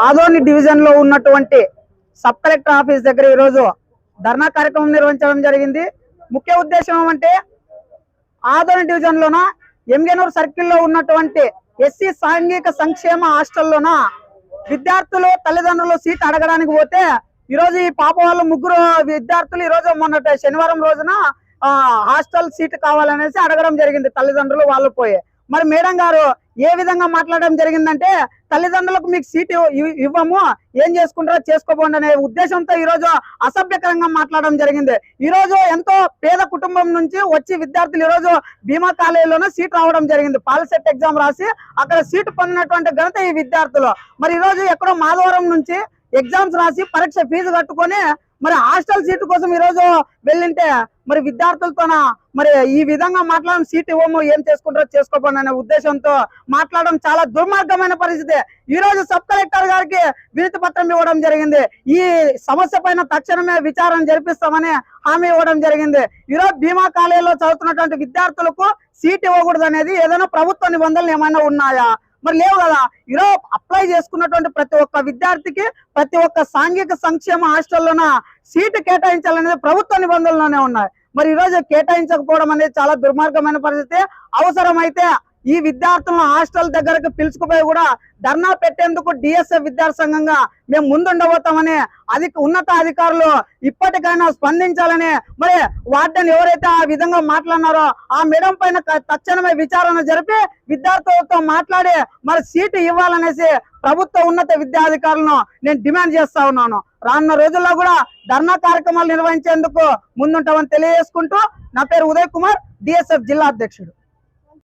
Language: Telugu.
ఆదోని డివిజన్లో ఉన్నటువంటి సబ్ కలెక్టర్ ఆఫీస్ దగ్గర ఈరోజు ధర్నా కార్యక్రమం నిర్వహించడం జరిగింది. ముఖ్య ఉద్దేశం ఏమంటే ఆదోని డివిజన్ లోన ఎంగనూరు సర్కిల్లో ఉన్నటువంటి ఎస్సీ సాంఘిక సంక్షేమ హాస్టల్లోన విద్యార్థులు తల్లిదండ్రులు సీట్ అడగడానికి పోతే ఈ రోజు ఈ పాప వాళ్ళు ముగ్గురు విద్యార్థులు ఈ రోజు మొన్న శనివారం రోజున ఆ, హాస్టల్ సీట్ కావాలనేసి అడగడం జరిగింది తల్లిదండ్రులు వాళ్ళు పోయి. మరి మేడం గారు ఏ విధంగా మాట్లాడడం జరిగిందంటే తల్లిదండ్రులకు మీకు సీట్ ఇవ్వము ఏం చేసుకుంటారో చేసుకోబోండి అనే ఉద్దేశంతో ఈ రోజు అసభ్యకరంగా మాట్లాడడం జరిగింది. ఈ రోజు ఎంతో పేద కుటుంబం నుంచి వచ్చి విద్యార్థులు ఈరోజు బీమా భీమా కాలేజీలోనే సీట్ రావడం జరిగింది. పాలసెట్ ఎగ్జామ్ రాసి అక్కడ సీటు పొందినటువంటి ఘనత ఈ విద్యార్థులు. మరి ఈ రోజు ఎక్కడో మాధవరం నుంచి ఎగ్జామ్స్ రాసి పరీక్ష ఫీజు కట్టుకొని మరి హాస్టల్ సీటు కోసం ఈ రోజు వెళ్ళింటే మరి విద్యార్థులతోన మరి ఈ విధంగా మాట్లాడడం సీట్ ఇవ్వము ఏం చేసుకుంటారో చేసుకోపోండి అనే ఉద్దేశంతో మాట్లాడడం చాలా దుర్మార్గమైన పరిస్థితి. ఈ రోజు సబ్ కలెక్టర్ గారికి వినతి పత్రం ఇవ్వడం జరిగింది. ఈ సమస్య పైన తక్షణమే విచారణ జరిపిస్తామని హామీ ఇవ్వడం జరిగింది. ఈరోజు బీమా భీమా కాలేజీలో చదువుతున్నటువంటి విద్యార్థులకు సీట్ ఇవ్వకూడదు అనేది ఏదైనా ప్రభుత్వ నిబంధనలు ఏమైనా ఉన్నాయా? మరి లేవు కదా? ఈరోజు అప్లై చేసుకున్నటువంటి ప్రతి ఒక్క విద్యార్థికి ప్రతి ఒక్క సాంఘిక సంక్షేమ హాస్టల్లోన సీటు కేటాయించాలనేది ప్రభుత్వ నిబంధనలోనే ఉన్నాయి. మరి ఈ రోజు కేటాయించకపోవడం అనేది చాలా దుర్మార్గమైన పరిస్థితి. అవసరమైతే ఈ విద్యార్థులను హాస్టల్ దగ్గరకు పిలుచుకుపోయి కూడా ధర్నా పెట్టేందుకు డిఎస్ఎఫ్ విద్యార్థి సంఘంగా మేము ముందుండబోతామని అది ఉన్నత అధికారులు ఇప్పటికైనా స్పందించాలని మరి వార్డెన్ ఎవరైతే ఆ విధంగా మాట్లాడినారో ఆ మేడం పైన తక్షణమే విచారణ జరిపి విద్యార్థులతో మాట్లాడి మరి సీటు ఇవ్వాలనేసి ప్రభుత్వ ఉన్నత విద్యాధికారులను నేను డిమాండ్ చేస్తా ఉన్నాను. రానున్న రోజుల్లో కూడా ధర్నా కార్యక్రమాలు నిర్వహించేందుకు ముందుంటామని తెలియజేసుకుంటూ నా పేరు ఉదయ్ కుమార్ డిఎస్ఎఫ్ జిల్లా అధ్యక్షుడు.